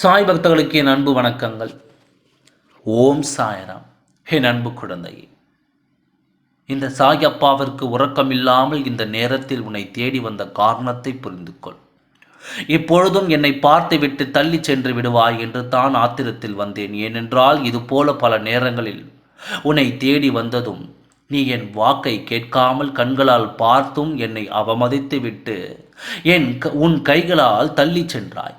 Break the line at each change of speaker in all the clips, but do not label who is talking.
சாய் பக்தர்களுக்கு என் அன்பு வணக்கங்கள். ஓம் சாயராம். என் அன்பு குழந்தையே. இந்த சாய் அப்பாவிற்கு உறக்கம் இல்லாமல் இந்த நேரத்தில் உன்னை தேடி வந்த காரணத்தை புரிந்து கொள் இப்பொழுதும் என்னை பார்த்துவிட்டு தள்ளி சென்று விடுவாய் என்று தான் ஆத்திரத்தில் வந்தேன். ஏனென்றால் இது போல பல நேரங்களில் உன்னை தேடி வந்ததும் நீ என் வாக்கை கேட்காமல் கண்களால் பார்த்தும் என்னை அவமதித்து விட்டு என் உன் கைகளால் தள்ளி சென்றாய்.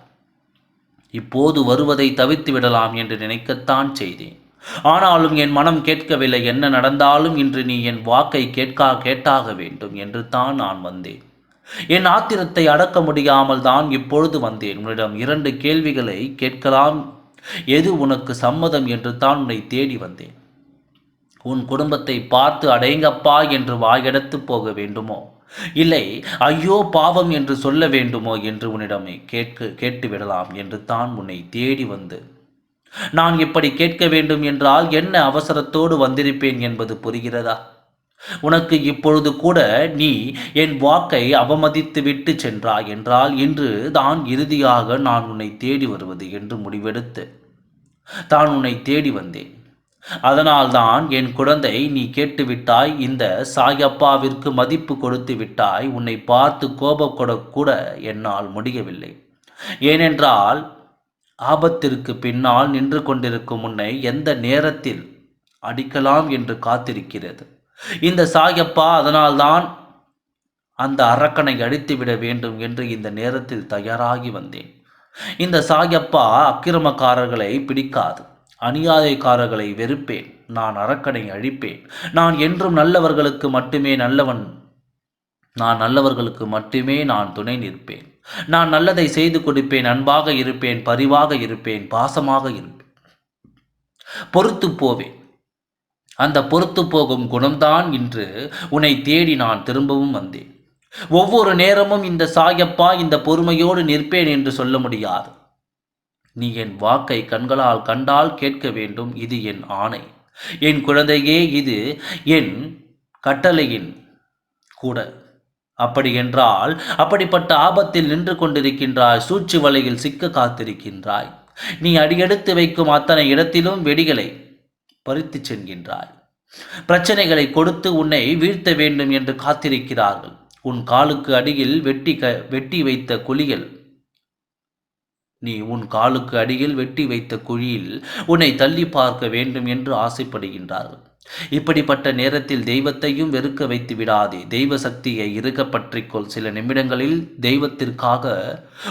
இப்போது வருவதை தவிர்த்து விடலாம் என்று நினைக்கத்தான் செய்தேன். ஆனாலும் என் மனம் கேட்கவில்லை என்ன நடந்தாலும் இன்று நீ என் வாக்கை கேட்கா கேட்டாக வேண்டும் என்று தான் நான் வந்தேன். என் ஆத்திரத்தை அடக்க முடியாமல் தான் இப்பொழுது வந்தேன். உன்னிடம் இரண்டு கேள்விகளை கேட்கலாம். எது உனக்கு சம்மதம் என்று தான் உன்னை தேடி வந்தேன். உன் குடும்பத்தை பார்த்து அடைங்கப்பா என்று வாயெடுத்து போக வேண்டுமோ? இல்லை ஐயோ பாவம் என்று சொல்ல வேண்டுமோ என்று உன்னிடமே கேட்க கேட்டு விடலாம் என்று தான் உன்னை தேடி வந்து. நான் இப்படி கேட்க வேண்டும் என்றால் என்ன அவசரத்தோடு வந்திருப்பேன் என்பது புரிகிறதா? உனக்கு இப்பொழுது கூட நீ என் வாக்கை அவமதித்து விட்டு சென்றாய் என்றால் இன்று தான் இறுதியாக நான் உன்னை தேடி வருவது என்று முடிவெடுத்து தான் உன்னை தேடி வந்தேன். அதனால்தான் என் குழந்தை நீ கேட்டுவிட்டாய் இந்த சாயப்பாவிற்கு மதிப்பு கொடுத்து விட்டாய் உன்னை பார்த்து கோபப்படக்கூட என்னால் முடியவில்லை. ஏனென்றால் ஆபத்திற்கு பின்னால் நின்று கொண்டிருக்கும் உன்னை எந்த நேரத்தில் அடிக்கலாம் என்று காத்திருக்கிறது. இந்த சாயப்பா அதனால்தான் அந்த அரக்கனை அடித்துவிட வேண்டும் என்று இந்த நேரத்தில் தயாராகி வந்தேன். இந்த சாயப்பா அக்கிரமக்காரர்களை பிடிக்காது. அநியாயக்காரர்களை வெறுப்பேன். நான் அரக்கனை அழிப்பேன். நான் என்றும் நல்லவர்களுக்கு மட்டுமே நல்லவன் நான் நல்லவர்களுக்கு மட்டுமே நான் துணை நிற்பேன். நான் நல்லதை செய்து கொடுப்பேன் அன்பாக இருப்பேன் பரிவாக இருப்பேன் பாசமாக இருப்பேன். பொறுத்து போவேன். அந்த பொறுத்து போகும் குணம்தான் இன்று உன்னை தேடி நான் திரும்பவும் வந்தேன். ஒவ்வொரு நேரமும் இந்த சாயப்பா இந்த பொறுமையோடு நிற்பேன் என்று சொல்ல முடியாது. நீ என் வாக்கை கண்களால் கண்டால் கேட்க வேண்டும் இது என் ஆணை. என் குழந்தையே இது என் கட்டளையின் கூட. அப்படி என்றால் அப்படிப்பட்ட ஆபத்தில் நின்று கொண்டிருக்கின்றாய் சூழ்ச்சி வலையில் சிக்க காத்திருக்கின்றாய். நீ அடியெடுத்து வைக்கும் அத்தனை இடத்திலும் வெடிகளை பறித்து செல்கின்றாய் பிரச்சனைகளை கொடுத்து உன்னை வீழ்த்த வேண்டும் என்று காத்திருக்கிறார்கள். உன் காலுக்கு அடியில் வெட்டி க வெட்டி வைத்த குழிகள் நீ உன் காலுக்கு அடியில் வெட்டி வைத்த குழியில் உன்னை தள்ளி பார்க்க வேண்டும் என்று ஆசைப்படுகின்றார்கள். இப்படிப்பட்ட நேரத்தில் தெய்வத்தையும் வெறுக்க வைத்து விடாதே. தெய்வ சக்தியை இருக்க பற்றிக்கொள் சில நிமிடங்களில் தெய்வத்திற்காக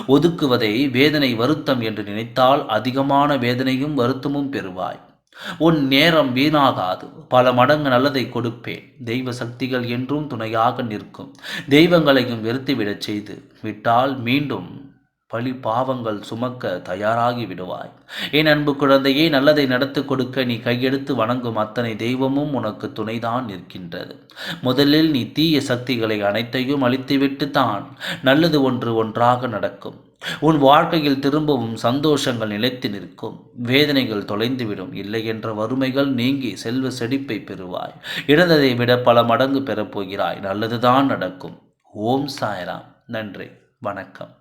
ஒதுக்குவதை வேதனை வருத்தம் என்று நினைத்தால் அதிகமான வேதனையும் வருத்தமும் பெறுவாய். உன் நேரம் வீணாகாது. பல மடங்கு நல்லதை கொடுப்பேன். தெய்வ சக்திகள் என்றும் துணையாக நிற்கும். தெய்வங்களையும் வெறுத்துவிடச் செய்து விட்டால் மீண்டும் பழி பாவங்கள் சுமக்க தயாராகி விடுவாய். என் அன்பு குழந்தையே நல்லதை நடத்து கொடுக்க நீ கையெடுத்து வணங்கும் அத்தனை தெய்வமும் உனக்கு துணைதான் நிற்கின்றது. முதலில் நீ தீய சக்திகளை அனைத்தையும் அழித்துவிட்டு தான் நல்லது ஒன்று ஒன்றாக நடக்கும். உன் வாழ்க்கையில் திரும்பவும் சந்தோஷங்கள் நிலைத்து நிற்கும். வேதனைகள் தொலைந்துவிடும். இல்லை என்ற வறுமைகள் நீங்கி செல்வ செழிப்பை பெறுவாய். இழந்ததை விட பல மடங்கு பெறப்போகிறாய். நல்லதுதான் நடக்கும். ஓம் சாய்ராம். நன்றி. வணக்கம்.